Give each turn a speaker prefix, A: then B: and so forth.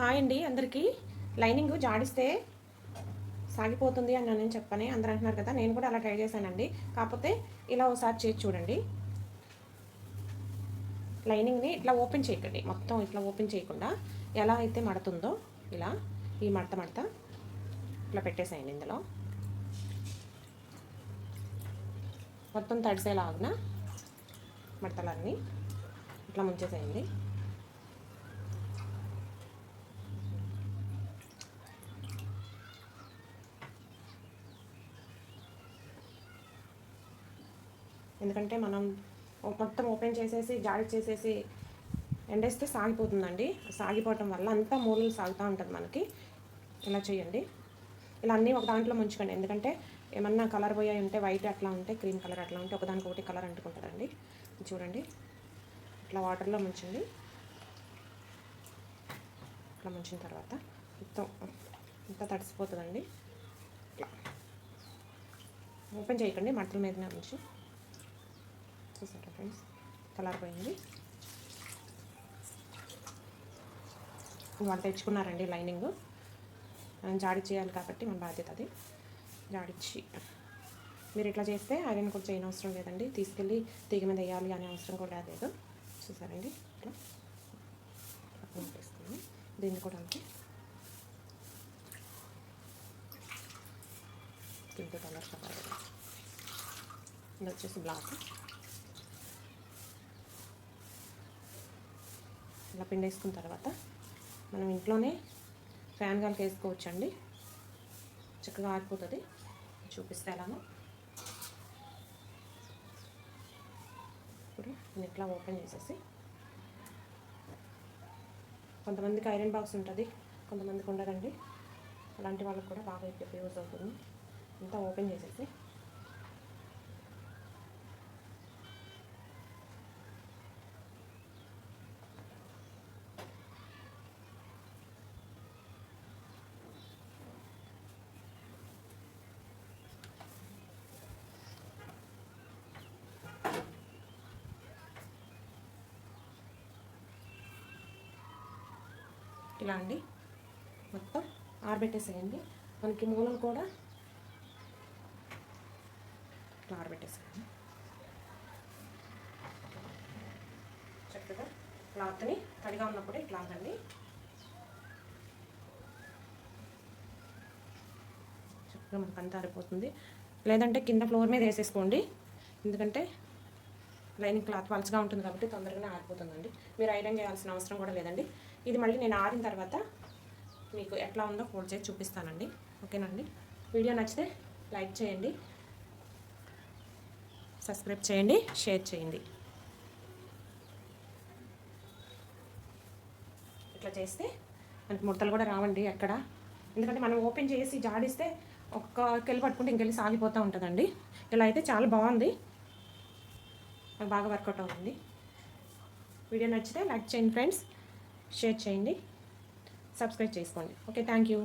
A: Hi అండి అందరికీ. Lining జాడిస్తే సాగిపోతుంది అని నేను చెప్పని అందరూ అంటున్నారు కదా నేను కూడా అలా ట్రై చేశానండి. కాకపోతే ఇలా ఒకసారి చేసి చూడండి. లైనింగ్ని ఇట్లా ఓపెన్ చేయకండి మొత్తం ఇట్లా ఓపెన్ చేయకుండా ఎలా అయితే మడుతుందో ఇలా ఈ మడత మడత ఇట్లా పెట్టేసేయండి ఇందులో. మొత్తం తడిసేలాగున మడతలన్నీ ఇట్లా ముంచేసేయండి. ఎందుకంటే మనం మొత్తం ఓపెన్ చేసేసి జాడి చేసేసి ఎండేస్తే సాగిపోతుందండి. సాగిపోవటం వల్ల అంతా మూలలు సాగుతూ ఉంటుంది మనకి. ఇలా చేయండి. ఇలా అన్నీ ఒక దాంట్లో ముంచుకోండి. ఎందుకంటే ఏమన్నా కలర్ పోయాయి ఉంటే వైట్ అట్లా ఉంటే క్రీమ్ కలర్ అట్లా ఉంటే ఒకదానికి ఒకటి కలర్ అంటుకుంటుందండి. చూడండి. ఇట్లా వాటర్లో ముంచండి. ఇట్లా ముంచిన తర్వాత మొత్తం ఇంత తడిసిపోతుందండి. ఓపెన్ చేయకండి. మట్టల మీద నుంచి ఫ్రెండ్స్ కలర్ పోయింది వాళ్ళు తెచ్చుకున్నారండి లైనింగ్. జాడి చేయాలి కాబట్టి మన బాధ్యత అది. జాడిచ్చి మీరు ఇట్లా చేస్తే ఐరన్ కూడా చేయని అవసరం లేదండి. తీసుకెళ్ళి తీగ మీద వేయాలి అనే అవసరం కూడా లేదు. చూసారండి? ఇట్లా పంపిస్తుంది దీన్ని కూడా అంతే. Pink colour colour. ఇది వచ్చేసి బ్లాక్ ఇలా పిండేసుకున్న తర్వాత మనం ఇంట్లోనే ఫ్యాన్ గాలికి వేసుకోవచ్చండి. చక్కగా ఆరిపోతుంది. చూపిస్తే ఎలానో ఇప్పుడు నేను ఇట్లా ఓపెన్ చేసేసి కొంతమందికి ఐరన్ బాక్స్ ఉంటుంది కొంతమందికి ఉండదండి. అలాంటి వాళ్ళకి కూడా బాగా ఎక్కువ యూజ్ అవుతుంది. అంతా ఓపెన్ చేసేసి ఇలా అండి. మొత్తం ఆరబెట్టేసేయండి. మనకి మూలలు కూడా ఇట్లా ఆరబెట్టేసేయండి. చక్కగా క్లాత్ని తడిగా ఉన్నప్పుడే ఇట్లా ఆగండి. చక్కగా మనకు అంతా ఆరిపోతుంది. లేదంటే కింద ఫ్లోర్ మీద వేసేసుకోండి. ఎందుకంటే లైనింగ్ క్లాత్ పలుచగా ఉంటుంది కాబట్టి తొందరగానే ఆరిపోతుందండి. మీరు ఐరన్ చేయాల్సిన అవసరం కూడా లేదండి. ఇది మళ్ళీ నేను ఆరిన తర్వాత మీకు ఎట్లా ఉందో ఫోల్డ్ చేసి చూపిస్తానండి. ఓకేనండి? వీడియో నచ్చితే లైక్ చేయండి. సబ్స్క్రైబ్ చేయండి. షేర్ చేయండి. ఇట్లా చేస్తే మనకి ముడతలు కూడా రావండి ఎక్కడ. ఎందుకంటే మనం ఓపెన్ చేసి జాడిస్తే ఒక్కకెళ్ళి పట్టుకుంటే ఇంకెళ్ళి సాగిపోతూ ఉంటుందండి. ఇలా అయితే చాలా బాగుంది. నాకు బాగా వర్కౌట్ అవుతుంది. వీడియో నచ్చితే లైక్ చేయండి ఫ్రెండ్స్. షేర్ చేయండి. సబ్స్క్రైబ్ చేసుకోండి. Okay thank you